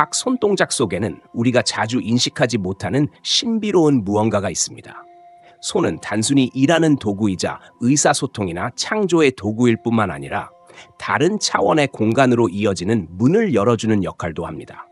각 손동작 속에는 우리가 자주 인식하지 못하는 신비로운 무언가가 있습니다. 손은 단순히 일하는 도구이자 의사소통이나 창조의 도구일 뿐만 아니라 다른 차원의 공간으로 이어지는 문을 열어주는 역할도 합니다.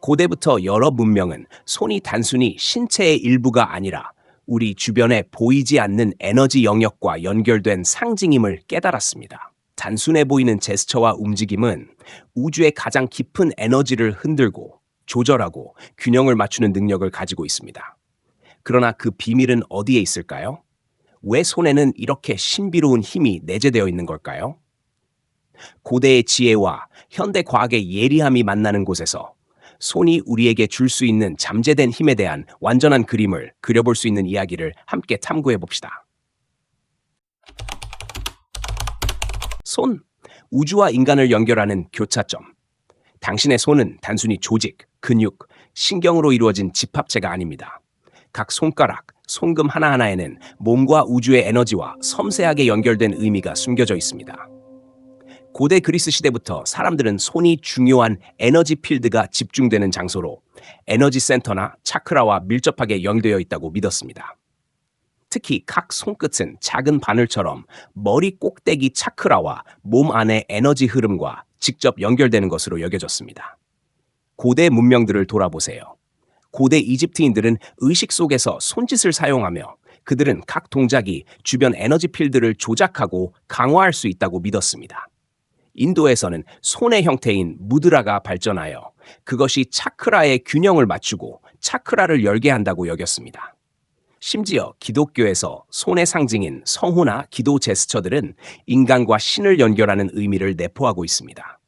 고대부터 여러 문명은 손이 단순히 신체의 일부가 아니라 우리 주변에 보이지 않는 에너지 영역과 연결된 상징임을 깨달았습니다. 단순해 보이는 제스처와 움직임은 우주의 가장 깊은 에너지를 흔들고 조절하고 균형을 맞추는 능력을 가지고 있습니다. 그러나 그 비밀은 어디에 있을까요? 왜 손에는 이렇게 신비로운 힘이 내재되어 있는 걸까요? 고대의 지혜와 현대 과학의 예리함이 만나는 곳에서 손이 우리에게 줄 수 있는 잠재된 힘에 대한 완전한 그림을 그려볼 수 있는 이야기를 함께 탐구해 봅시다. 손, 우주와 인간을 연결하는 교차점. 당신의 손은 단순히 조직, 근육, 신경으로 이루어진 집합체가 아닙니다. 각 손가락, 손금 하나하나에는 몸과 우주의 에너지와 섬세하게 연결된 의미가 숨겨져 있습니다. 고대 그리스 시대부터 사람들은 손이 중요한 에너지 필드가 집중되는 장소로 에너지 센터나 차크라와 밀접하게 연결되어 있다고 믿었습니다. 특히 각 손끝은 작은 바늘처럼 머리 꼭대기 차크라와 몸 안의 에너지 흐름과 직접 연결되는 것으로 여겨졌습니다. 고대 문명들을 돌아보세요. 고대 이집트인들은 의식 속에서 손짓을 사용하며 그들은 각 동작이 주변 에너지 필드를 조작하고 강화할 수 있다고 믿었습니다. 인도에서는 손의 형태인 무드라가 발전하여 그것이 차크라의 균형을 맞추고 차크라를 열게 한다고 여겼습니다. 심지어 기독교에서 손의 상징인 성호나 기도 제스처들은 인간과 신을 연결하는 의미를 내포하고 있습니다.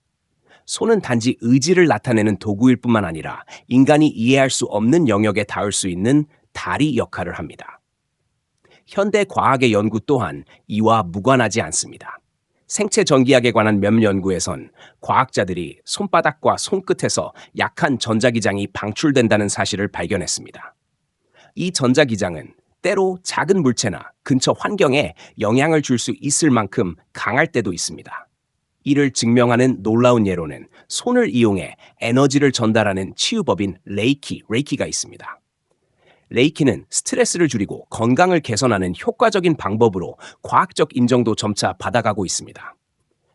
손은 단지 의지를 나타내는 도구일 뿐만 아니라 인간이 이해할 수 없는 영역에 닿을 수 있는 다리 역할을 합니다. 현대 과학의 연구 또한 이와 무관하지 않습니다. 생체 전기학에 관한 몇 연구에선 과학자들이 손바닥과 손끝에서 약한 전자기장이 방출된다는 사실을 발견했습니다. 이 전자기장은 때로 작은 물체나 근처 환경에 영향을 줄 수 있을 만큼 강할 때도 있습니다. 이를 증명하는 놀라운 예로는 손을 이용해 에너지를 전달하는 치유법인 레이키, 레이키가 있습니다. 레이키는 스트레스를 줄이고 건강을 개선하는 효과적인 방법으로 과학적 인정도 점차 받아가고 있습니다.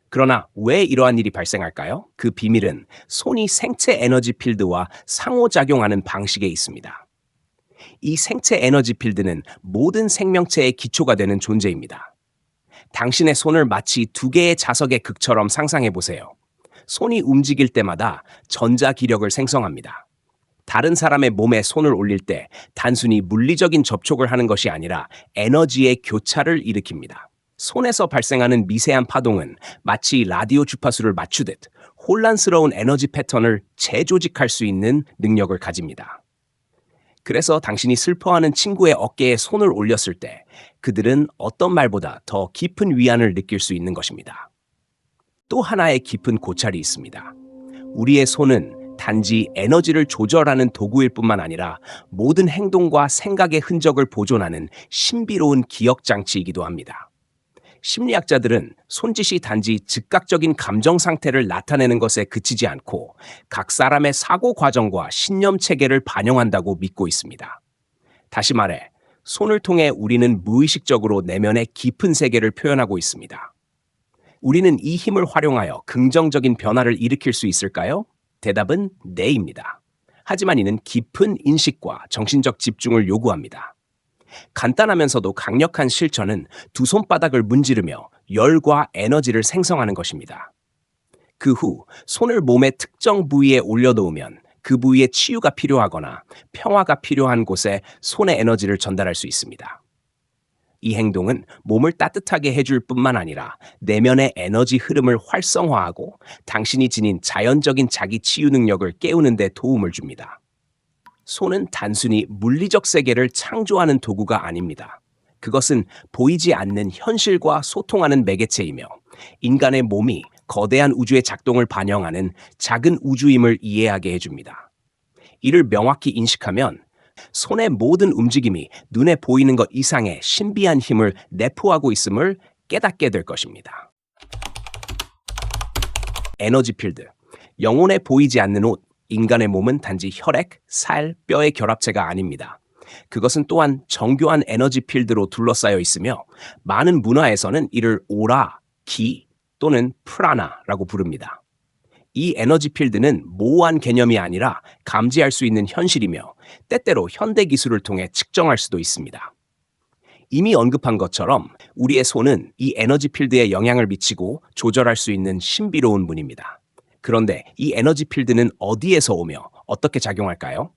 그러나 왜 이러한 일이 발생할까요? 그 비밀은 손이 생체 에너지 필드와 상호작용하는 방식에 있습니다. 이 생체 에너지 필드는 모든 생명체의 기초가 되는 존재입니다. 당신의 손을 마치 두 개의 자석의 극처럼 상상해 보세요. 손이 움직일 때마다 전자 기력을 생성합니다. 다른 사람의 몸에 손을 올릴 때 단순히 물리적인 접촉을 하는 것이 아니라 에너지의 교차를 일으킵니다. 손에서 발생하는 미세한 파동은 마치 라디오 주파수를 맞추듯 혼란스러운 에너지 패턴을 재조직할 수 있는 능력을 가집니다. 그래서 당신이 슬퍼하는 친구의 어깨에 손을 올렸을 때 그들은 어떤 말보다 더 깊은 위안을 느낄 수 있는 것입니다. 또 하나의 깊은 고찰이 있습니다. 우리의 손은 단지 에너지를 조절하는 도구일 뿐만 아니라 모든 행동과 생각의 흔적을 보존하는 신비로운 기억 장치이기도 합니다. 심리학자들은 손짓이 단지 즉각적인 감정 상태를 나타내는 것에 그치지 않고 각 사람의 사고 과정과 신념 체계를 반영한다고 믿고 있습니다. 다시 말해, 손을 통해 우리는 무의식적으로 내면의 깊은 세계를 표현하고 있습니다. 우리는 이 힘을 활용하여 긍정적인 변화를 일으킬 수 있을까요? 대답은 네입니다. 하지만 이는 깊은 인식과 정신적 집중을 요구합니다. 간단하면서도 강력한 실천은 두 손바닥을 문지르며 열과 에너지를 생성하는 것입니다. 그 후 손을 몸의 특정 부위에 올려놓으면 그 부위에 치유가 필요하거나 평화가 필요한 곳에 손의 에너지를 전달할 수 있습니다. 이 행동은 몸을 따뜻하게 해줄 뿐만 아니라 내면의 에너지 흐름을 활성화하고 당신이 지닌 자연적인 자기 치유 능력을 깨우는 데 도움을 줍니다. 손은 단순히 물리적 세계를 창조하는 도구가 아닙니다. 그것은 보이지 않는 현실과 소통하는 매개체이며 인간의 몸이 거대한 우주의 작동을 반영하는 작은 우주임을 이해하게 해줍니다. 이를 명확히 인식하면 손의 모든 움직임이 눈에 보이는 것 이상의 신비한 힘을 내포하고 있음을 깨닫게 될 것입니다. 에너지 필드. 영혼에 보이지 않는 옷, 인간의 몸은 단지 혈액, 살, 뼈의 결합체가 아닙니다. 그것은 또한 정교한 에너지 필드로 둘러싸여 있으며 많은 문화에서는 이를 오라, 기 또는 프라나라고 부릅니다. 이 에너지 필드는 모호한 개념이 아니라 감지할 수 있는 현실이며 때때로 현대 기술을 통해 측정할 수도 있습니다. 이미 언급한 것처럼 우리의 손은 이 에너지 필드에 영향을 미치고 조절할 수 있는 신비로운 문입니다. 그런데 이 에너지 필드는 어디에서 오며 어떻게 작용할까요?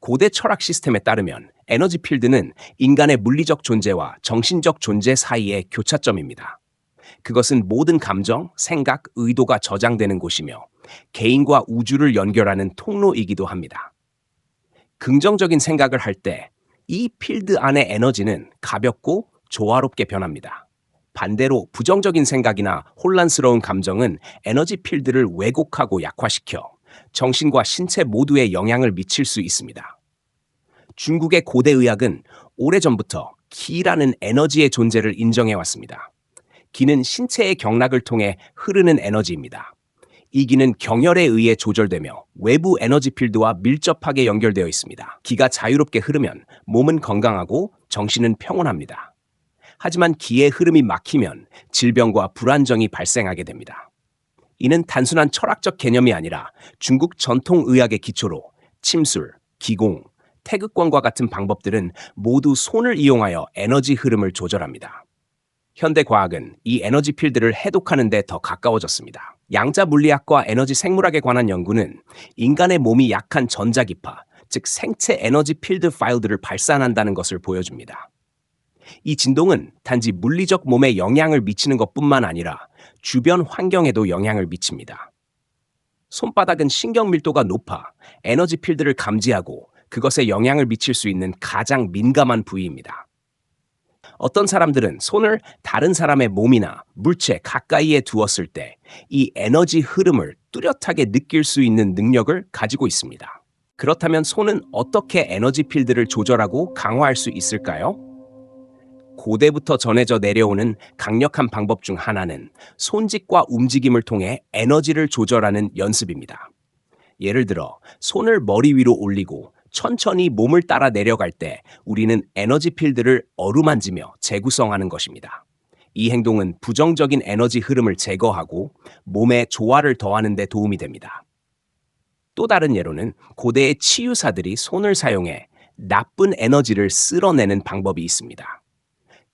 고대 철학 시스템에 따르면 에너지 필드는 인간의 물리적 존재와 정신적 존재 사이의 교차점입니다. 그것은 모든 감정, 생각, 의도가 저장되는 곳이며 개인과 우주를 연결하는 통로이기도 합니다. 긍정적인 생각을 할 때 이 필드 안의 에너지는 가볍고 조화롭게 변합니다. 반대로 부정적인 생각이나 혼란스러운 감정은 에너지 필드를 왜곡하고 약화시켜 정신과 신체 모두에 영향을 미칠 수 있습니다. 중국의 고대 의학은 오래전부터 기라는 에너지의 존재를 인정해 왔습니다. 기는 신체의 경락을 통해 흐르는 에너지입니다. 이 기는 경혈에 의해 조절되며 외부 에너지 필드와 밀접하게 연결되어 있습니다. 기가 자유롭게 흐르면 몸은 건강하고 정신은 평온합니다. 하지만 기의 흐름이 막히면 질병과 불안정이 발생하게 됩니다. 이는 단순한 철학적 개념이 아니라 중국 전통 의학의 기초로 침술, 기공, 태극권과 같은 방법들은 모두 손을 이용하여 에너지 흐름을 조절합니다. 현대 과학은 이 에너지 필드를 해독하는 데 더 가까워졌습니다. 양자 물리학과 에너지 생물학에 관한 연구는 인간의 몸이 약한 전자기파, 즉 생체 에너지 필드 파일들을 발산한다는 것을 보여줍니다. 이 진동은 단지 물리적 몸에 영향을 미치는 것뿐만 아니라 주변 환경에도 영향을 미칩니다. 손바닥은 신경 밀도가 높아 에너지 필드를 감지하고 그것에 영향을 미칠 수 있는 가장 민감한 부위입니다. 어떤 사람들은 손을 다른 사람의 몸이나 물체 가까이에 두었을 때 이 에너지 흐름을 뚜렷하게 느낄 수 있는 능력을 가지고 있습니다. 그렇다면 손은 어떻게 에너지 필드를 조절하고 강화할 수 있을까요? 고대부터 전해져 내려오는 강력한 방법 중 하나는 손짓과 움직임을 통해 에너지를 조절하는 연습입니다. 예를 들어 손을 머리 위로 올리고 천천히 몸을 따라 내려갈 때 우리는 에너지 필드를 어루만지며 재구성하는 것입니다. 이 행동은 부정적인 에너지 흐름을 제거하고 몸에 조화를 더하는 데 도움이 됩니다. 또 다른 예로는 고대의 치유사들이 손을 사용해 나쁜 에너지를 쓸어내는 방법이 있습니다.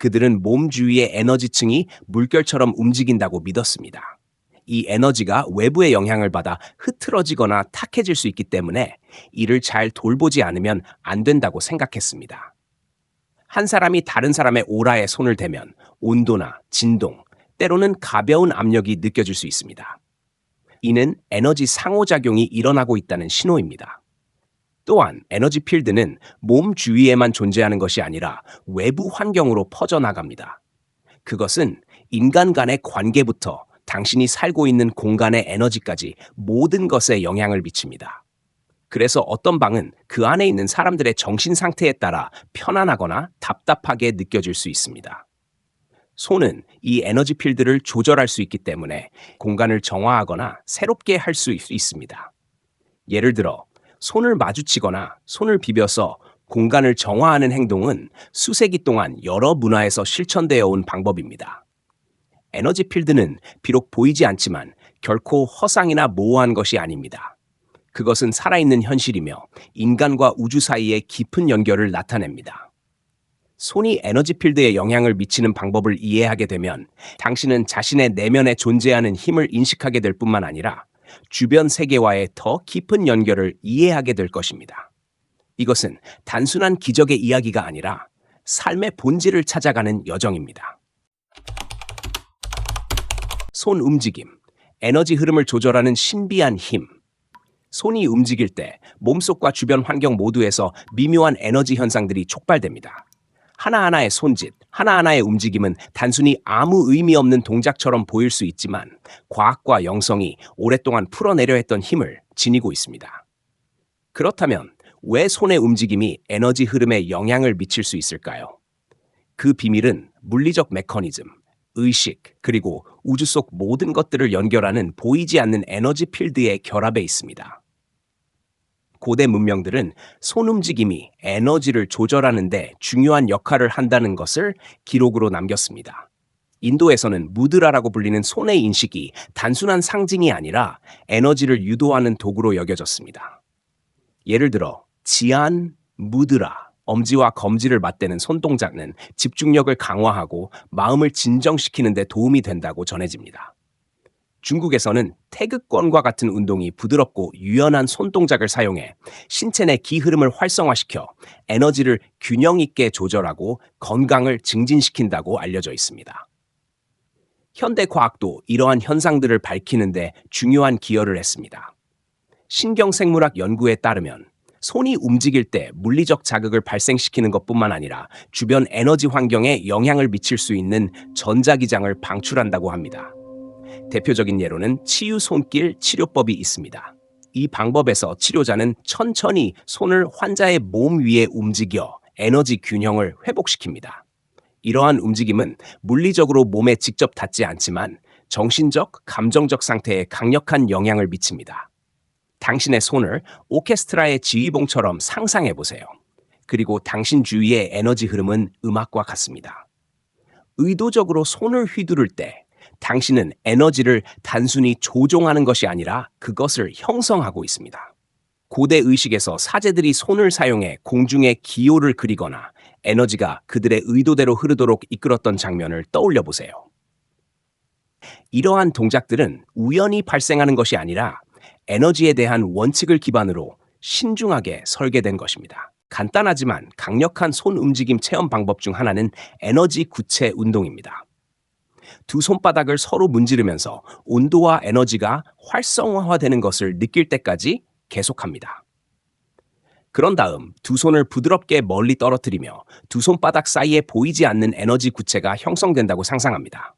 그들은 몸 주위의 에너지층이 물결처럼 움직인다고 믿었습니다. 이 에너지가 외부의 영향을 받아 흐트러지거나 탁해질 수 있기 때문에 이를 잘 돌보지 않으면 안 된다고 생각했습니다. 한 사람이 다른 사람의 오라에 손을 대면 온도나 진동, 때로는 가벼운 압력이 느껴질 수 있습니다. 이는 에너지 상호작용이 일어나고 있다는 신호입니다. 또한 에너지 필드는 몸 주위에만 존재하는 것이 아니라 외부 환경으로 퍼져나갑니다. 그것은 인간 간의 관계부터 당신이 살고 있는 공간의 에너지까지 모든 것에 영향을 미칩니다. 그래서 어떤 방은 그 안에 있는 사람들의 정신 상태에 따라 편안하거나 답답하게 느껴질 수 있습니다. 손은 이 에너지 필드를 조절할 수 있기 때문에 공간을 정화하거나 새롭게 할 수 있습니다. 예를 들어 손을 마주치거나 손을 비벼서 공간을 정화하는 행동은 수세기 동안 여러 문화에서 실천되어 온 방법입니다. 에너지 필드는 비록 보이지 않지만 결코 허상이나 모호한 것이 아닙니다. 그것은 살아있는 현실이며 인간과 우주 사이의 깊은 연결을 나타냅니다. 손이 에너지 필드에 영향을 미치는 방법을 이해하게 되면 당신은 자신의 내면에 존재하는 힘을 인식하게 될 뿐만 아니라 주변 세계와의 더 깊은 연결을 이해하게 될 것입니다. 이것은 단순한 기적의 이야기가 아니라 삶의 본질을 찾아가는 여정입니다. 손 움직임, 에너지 흐름을 조절하는 신비한 힘. 손이 움직일 때 몸속과 주변 환경 모두에서 미묘한 에너지 현상들이 촉발됩니다. 하나하나의 손짓, 하나하나의 움직임은 단순히 아무 의미 없는 동작처럼 보일 수 있지만 과학과 영성이 오랫동안 풀어내려 했던 힘을 지니고 있습니다. 그렇다면 왜 손의 움직임이 에너지 흐름에 영향을 미칠 수 있을까요? 그 비밀은 물리적 메커니즘, 의식, 그리고 우주 속 모든 것들을 연결하는 보이지 않는 에너지 필드의 결합에 있습니다. 고대 문명들은 손 움직임이 에너지를 조절하는데 중요한 역할을 한다는 것을 기록으로 남겼습니다. 인도에서는 무드라라고 불리는 손의 인식이 단순한 상징이 아니라 에너지를 유도하는 도구로 여겨졌습니다. 예를 들어 지안, 무드라, 엄지와 검지를 맞대는 손동작은 집중력을 강화하고 마음을 진정시키는 데 도움이 된다고 전해집니다. 중국에서는 태극권과 같은 운동이 부드럽고 유연한 손동작을 사용해 신체 내 기흐름을 활성화시켜 에너지를 균형 있게 조절하고 건강을 증진시킨다고 알려져 있습니다. 현대 과학도 이러한 현상들을 밝히는데 중요한 기여를 했습니다. 신경생물학 연구에 따르면 손이 움직일 때 물리적 자극을 발생시키는 것뿐만 아니라 주변 에너지 환경에 영향을 미칠 수 있는 전자기장을 방출한다고 합니다. 대표적인 예로는 치유 손길 치료법이 있습니다. 이 방법에서 치료자는 천천히 손을 환자의 몸 위에 움직여 에너지 균형을 회복시킵니다. 이러한 움직임은 물리적으로 몸에 직접 닿지 않지만 정신적, 감정적 상태에 강력한 영향을 미칩니다. 당신의 손을 오케스트라의 지휘봉처럼 상상해 보세요. 그리고 당신 주위의 에너지 흐름은 음악과 같습니다. 의도적으로 손을 휘두를 때 당신은 에너지를 단순히 조종하는 것이 아니라 그것을 형성하고 있습니다. 고대 의식에서 사제들이 손을 사용해 공중에 기호를 그리거나 에너지가 그들의 의도대로 흐르도록 이끌었던 장면을 떠올려 보세요. 이러한 동작들은 우연히 발생하는 것이 아니라 에너지에 대한 원칙을 기반으로 신중하게 설계된 것입니다. 간단하지만 강력한 손 움직임 체험 방법 중 하나는 에너지 구체 운동입니다. 두 손바닥을 서로 문지르면서 온도와 에너지가 활성화되는 것을 느낄 때까지 계속합니다. 그런 다음 두 손을 부드럽게 멀리 떨어뜨리며 두 손바닥 사이에 보이지 않는 에너지 구체가 형성된다고 상상합니다.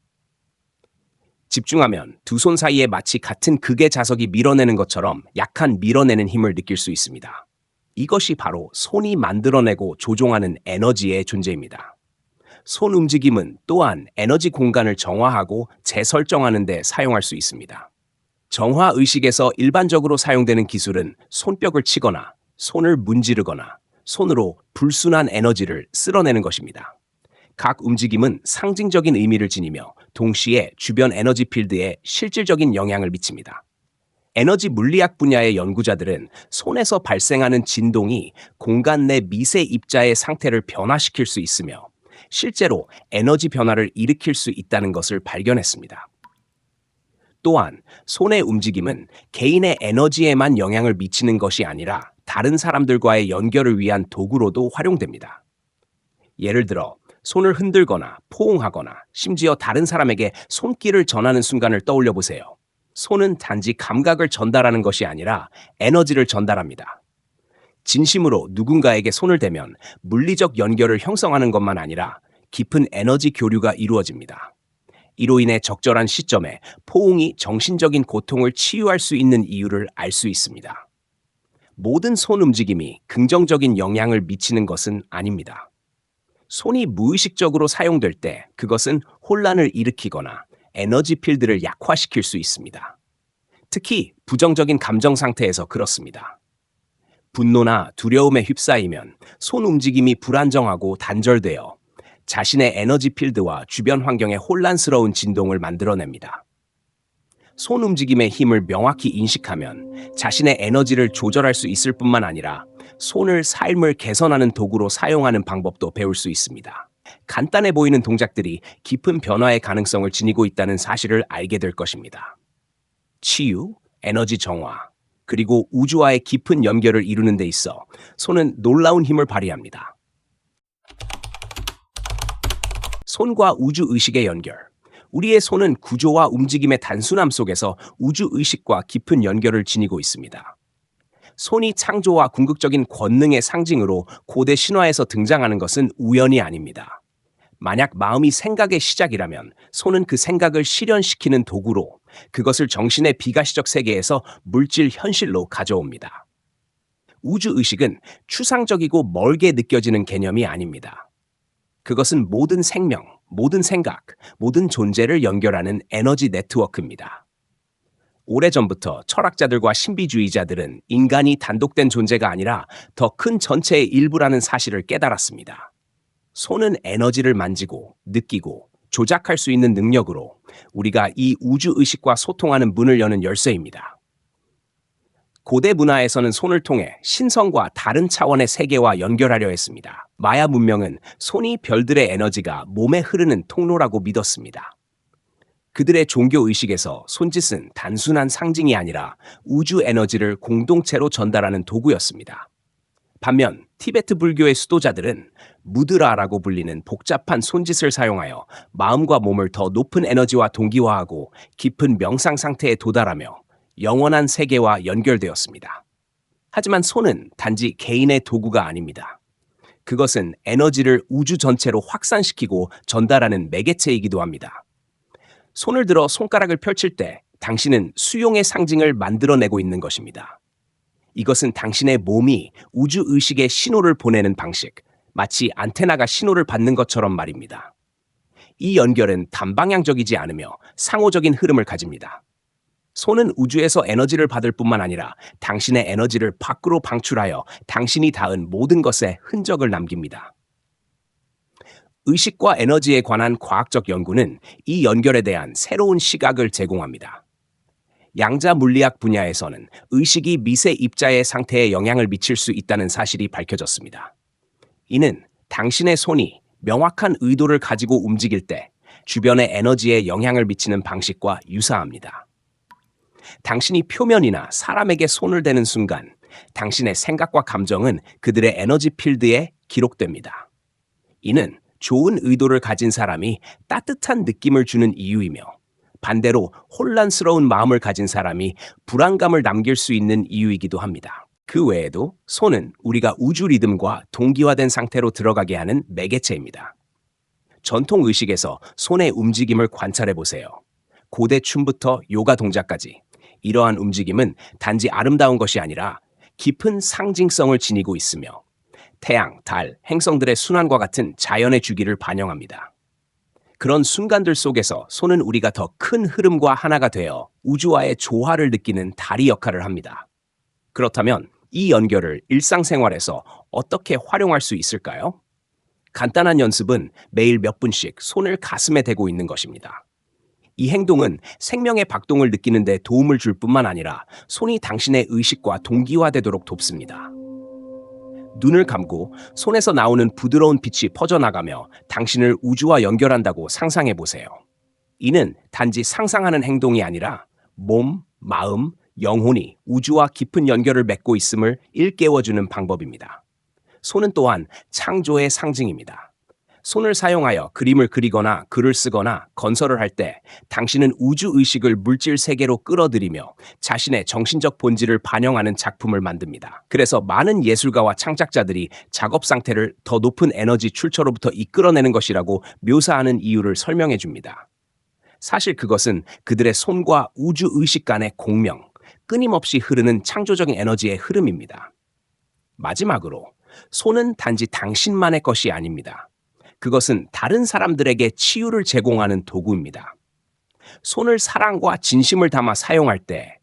집중하면 두 손 사이에 마치 같은 극의 자석이 밀어내는 것처럼 약한 밀어내는 힘을 느낄 수 있습니다. 이것이 바로 손이 만들어내고 조종하는 에너지의 존재입니다. 손 움직임은 또한 에너지 공간을 정화하고 재설정하는 데 사용할 수 있습니다. 정화 의식에서 일반적으로 사용되는 기술은 손뼉을 치거나 손을 문지르거나 손으로 불순한 에너지를 쓸어내는 것입니다. 각 움직임은 상징적인 의미를 지니며 동시에 주변 에너지 필드에 실질적인 영향을 미칩니다. 에너지 물리학 분야의 연구자들은 손에서 발생하는 진동이 공간 내 미세 입자의 상태를 변화시킬 수 있으며 실제로 에너지 변화를 일으킬 수 있다는 것을 발견했습니다. 또한 손의 움직임은 개인의 에너지에만 영향을 미치는 것이 아니라 다른 사람들과의 연결을 위한 도구로도 활용됩니다. 예를 들어 손을 흔들거나 포옹하거나 심지어 다른 사람에게 손길을 전하는 순간을 떠올려 보세요. 손은 단지 감각을 전달하는 것이 아니라 에너지를 전달합니다. 진심으로 누군가에게 손을 대면 물리적 연결을 형성하는 것만 아니라 깊은 에너지 교류가 이루어집니다. 이로 인해 적절한 시점에 포옹이 정신적인 고통을 치유할 수 있는 이유를 알 수 있습니다. 모든 손 움직임이 긍정적인 영향을 미치는 것은 아닙니다. 손이 무의식적으로 사용될 때 그것은 혼란을 일으키거나 에너지 필드를 약화시킬 수 있습니다. 특히 부정적인 감정 상태에서 그렇습니다. 분노나 두려움에 휩싸이면 손 움직임이 불안정하고 단절되어 자신의 에너지 필드와 주변 환경에 혼란스러운 진동을 만들어냅니다. 손 움직임의 힘을 명확히 인식하면 자신의 에너지를 조절할 수 있을 뿐만 아니라 손을 삶을 개선하는 도구로 사용하는 방법도 배울 수 있습니다. 간단해 보이는 동작들이 깊은 변화의 가능성을 지니고 있다는 사실을 알게 될 것입니다. 치유, 에너지 정화, 그리고 우주와의 깊은 연결을 이루는 데 있어 손은 놀라운 힘을 발휘합니다. 손과 우주 의식의 연결. 우리의 손은 구조와 움직임의 단순함 속에서 우주 의식과 깊은 연결을 지니고 있습니다. 손이 창조와 궁극적인 권능의 상징으로 고대 신화에서 등장하는 것은 우연이 아닙니다. 만약 마음이 생각의 시작이라면 손은 그 생각을 실현시키는 도구로 그것을 정신의 비가시적 세계에서 물질 현실로 가져옵니다. 우주 의식은 추상적이고 멀게 느껴지는 개념이 아닙니다. 그것은 모든 생명, 모든 생각, 모든 존재를 연결하는 에너지 네트워크입니다. 오래전부터 철학자들과 신비주의자들은 인간이 단독된 존재가 아니라 더 큰 전체의 일부라는 사실을 깨달았습니다. 손은 에너지를 만지고 느끼고 조작할 수 있는 능력으로 우리가 이 우주 의식과 소통하는 문을 여는 열쇠입니다. 고대 문화에서는 손을 통해 신성과 다른 차원의 세계와 연결하려 했습니다. 마야 문명은 손이 별들의 에너지가 몸에 흐르는 통로라고 믿었습니다. 그들의 종교 의식에서 손짓은 단순한 상징이 아니라 우주 에너지를 공동체로 전달하는 도구였습니다. 반면 티베트 불교의 수도자들은 무드라라고 불리는 복잡한 손짓을 사용하여 마음과 몸을 더 높은 에너지와 동기화하고 깊은 명상 상태에 도달하며 영원한 세계와 연결되었습니다. 하지만 손은 단지 개인의 도구가 아닙니다. 그것은 에너지를 우주 전체로 확산시키고 전달하는 매개체이기도 합니다. 손을 들어 손가락을 펼칠 때 당신은 수용의 상징을 만들어내고 있는 것입니다. 이것은 당신의 몸이 우주 의식의 신호를 보내는 방식, 마치 안테나가 신호를 받는 것처럼 말입니다. 이 연결은 단방향적이지 않으며 상호적인 흐름을 가집니다. 손은 우주에서 에너지를 받을 뿐만 아니라 당신의 에너지를 밖으로 방출하여 당신이 닿은 모든 것에 흔적을 남깁니다. 의식과 에너지에 관한 과학적 연구는 이 연결에 대한 새로운 시각을 제공합니다. 양자 물리학 분야에서는 의식이 미세 입자의 상태에 영향을 미칠 수 있다는 사실이 밝혀졌습니다. 이는 당신의 손이 명확한 의도를 가지고 움직일 때 주변의 에너지에 영향을 미치는 방식과 유사합니다. 당신이 표면이나 사람에게 손을 대는 순간 당신의 생각과 감정은 그들의 에너지 필드에 기록됩니다. 이는 좋은 의도를 가진 사람이 따뜻한 느낌을 주는 이유이며 반대로 혼란스러운 마음을 가진 사람이 불안감을 남길 수 있는 이유이기도 합니다. 그 외에도 손은 우리가 우주 리듬과 동기화된 상태로 들어가게 하는 매개체입니다. 전통 의식에서 손의 움직임을 관찰해 보세요. 고대 춤부터 요가 동작까지 이러한 움직임은 단지 아름다운 것이 아니라 깊은 상징성을 지니고 있으며 태양, 달, 행성들의 순환과 같은 자연의 주기를 반영합니다. 그런 순간들 속에서 손은 우리가 더 큰 흐름과 하나가 되어 우주와의 조화를 느끼는 다리 역할을 합니다. 그렇다면 이 연결을 일상생활에서 어떻게 활용할 수 있을까요? 간단한 연습은 매일 몇 분씩 손을 가슴에 대고 있는 것입니다. 이 행동은 생명의 박동을 느끼는 데 도움을 줄 뿐만 아니라 손이 당신의 의식과 동기화되도록 돕습니다. 눈을 감고 손에서 나오는 부드러운 빛이 퍼져나가며 당신을 우주와 연결한다고 상상해 보세요. 이는 단지 상상하는 행동이 아니라 몸, 마음, 영혼이 우주와 깊은 연결을 맺고 있음을 일깨워주는 방법입니다. 손은 또한 창조의 상징입니다. 손을 사용하여 그림을 그리거나 글을 쓰거나 건설을 할 때 당신은 우주 의식을 물질 세계로 끌어들이며 자신의 정신적 본질을 반영하는 작품을 만듭니다. 그래서 많은 예술가와 창작자들이 작업 상태를 더 높은 에너지 출처로부터 이끌어내는 것이라고 묘사하는 이유를 설명해 줍니다. 사실 그것은 그들의 손과 우주 의식 간의 공명, 끊임없이 흐르는 창조적인 에너지의 흐름입니다. 마지막으로, 손은 단지 당신만의 것이 아닙니다. 그것은 다른 사람들에게 치유를 제공하는 도구입니다. 손을 사랑과 진심을 담아 사용할 때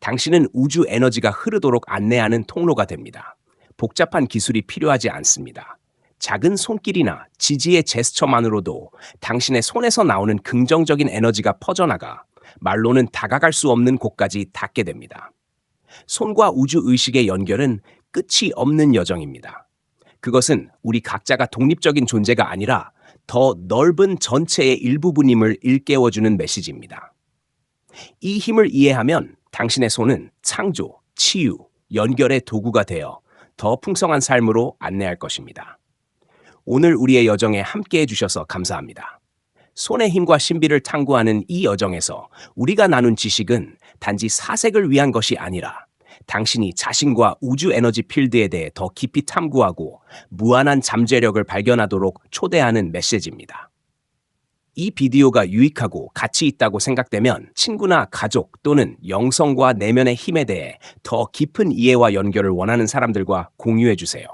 당신은 우주 에너지가 흐르도록 안내하는 통로가 됩니다. 복잡한 기술이 필요하지 않습니다. 작은 손길이나 지지의 제스처만으로도 당신의 손에서 나오는 긍정적인 에너지가 퍼져나가 말로는 다가갈 수 없는 곳까지 닿게 됩니다. 손과 우주 의식의 연결은 끝이 없는 여정입니다. 그것은 우리 각자가 독립적인 존재가 아니라 더 넓은 전체의 일부분임을 일깨워주는 메시지입니다. 이 힘을 이해하면 당신의 손은 창조, 치유, 연결의 도구가 되어 더 풍성한 삶으로 안내할 것입니다. 오늘 우리의 여정에 함께 해주셔서 감사합니다. 손의 힘과 신비를 탐구하는 이 여정에서 우리가 나눈 지식은 단지 사색을 위한 것이 아니라 당신이 자신과 우주 에너지 필드에 대해 더 깊이 탐구하고 무한한 잠재력을 발견하도록 초대하는 메시지입니다. 이 비디오가 유익하고 가치 있다고 생각되면 친구나 가족 또는 영성과 내면의 힘에 대해 더 깊은 이해와 연결을 원하는 사람들과 공유해 주세요.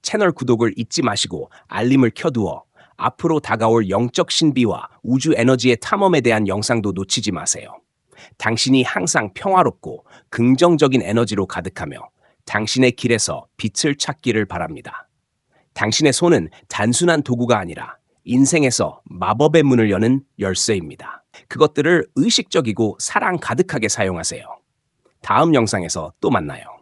채널 구독을 잊지 마시고 알림을 켜두어 앞으로 다가올 영적 신비와 우주 에너지의 탐험에 대한 영상도 놓치지 마세요. 당신이 항상 평화롭고 긍정적인 에너지로 가득하며 당신의 길에서 빛을 찾기를 바랍니다. 당신의 손은 단순한 도구가 아니라 인생에서 마법의 문을 여는 열쇠입니다. 그것들을 의식적이고 사랑 가득하게 사용하세요. 다음 영상에서 또 만나요.